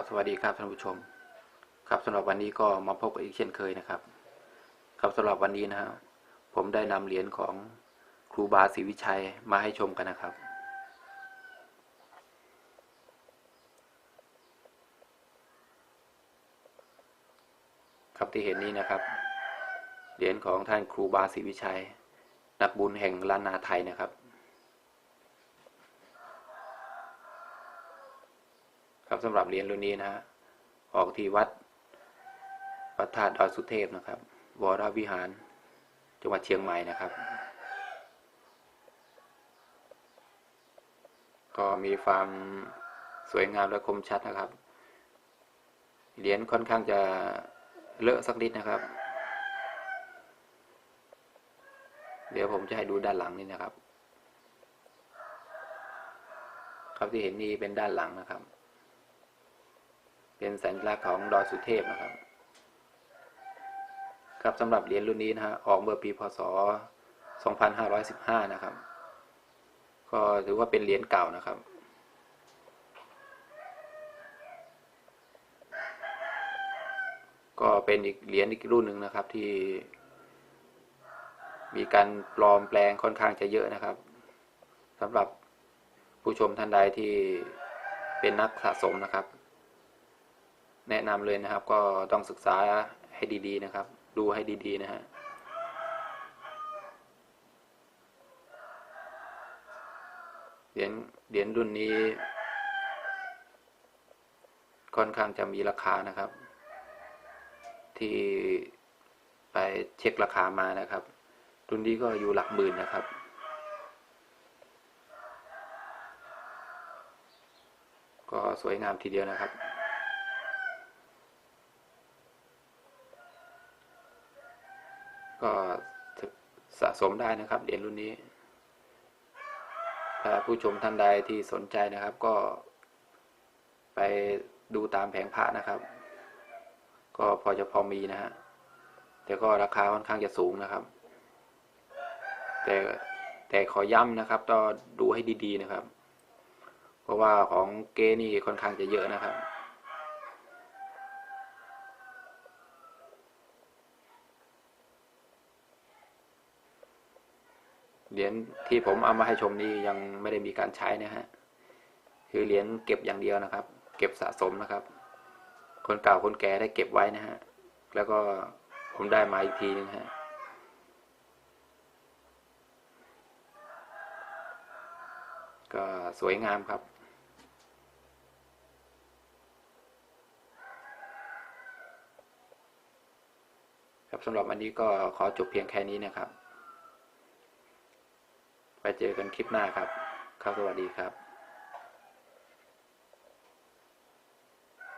ครับสวัสดีครับท่านผู้ชม ครับสำหรับวันนี้ก็มาพบกันอีกเช่นเคยนะครับ ครับสำหรับวันนี้นะฮะผมได้นำเหรียญของครูบาศรีวิชัยมาให้ชมกันนะครับ ครับที่เห็นนี้นะครับ เหรียญของท่านครูบาศรีวิชัย นักบุญแห่งล้านนาไทยนะครับ ครับสำหรับเหรียญรุ่นนี้นะฮะออกที่วัดพระธาตุดอยสุเทพนะครับ วรวิหาร จังหวัดเชียงใหม่นะครับ ก็มีความสวยงามและคมชัดนะครับ เหรียญค่อนข้างจะเลอะสักนิดนะครับ เดี๋ยวผมจะให้ดูด้านหลังนี่นะครับ ครับที่เห็นนี่เป็นด้านหลังนะครับ เป็นสัญลักษณ์ของดอยสุเทพนะครับ ครับสำหรับเหรียญรุ่นนี้นะฮะออกเมื่อปีพศ 2515 นะครับ ก็ถือว่าเป็นเหรียญเก่านะครับก็เป็นอีกเหรียญอีกรุ่นหนึ่งนะครับที่ มีการปลอมแปลงค่อนข้างจะเยอะนะครับสำหรับผู้ชมท่านใดที่เป็นนักสะสมนะครับ แนะนำเลยนะครับ ก็ต้องศึกษาให้ดีๆนะครับ ดูให้ดีๆนะฮะเหรียญเหรียญรุ่นนี้ ค่อนข้างจะมีราคานะครับ ที่ไปเช็คราคามานะครับ รุ่นนี้ก็อยู่หลักหมื่นนะครับก็สวยงามทีเดียวนะครับ ก็สะสมได้นะครับเหรียญรุ่นนี้ ถ้าผู้ชมท่านใดที่สนใจนะครับ ก็ไปดูตามแผงพระนะครับ ก็พอจะพอมีนะฮะแต่ก็ราคาค่อนข้างจะสูงนะครับ แต่แต่ขอย้ำนะครับต้องดูให้ดีๆนะครับ เพราะว่าของเกนี่ค่อนข้างจะเยอะนะครับ เหรียญที่ผมเอามาให้ชมนี้ยังไม่ได้มีการใช้นะฮะคือเหรียญเก็บอย่างเดียวนะครับ เก็บสะสมนะครับ คนเก่าคนแก่ได้เก็บไว้นะฮะแล้วก็ผมได้มาอีกทีนึงฮะก็สวยงามครับ ครับสำหรับวันนี้ก็ขอจบเพียงแค่นี้นะครับ เจอกันคลิปหน้าครับ ครับสวัสดีครับ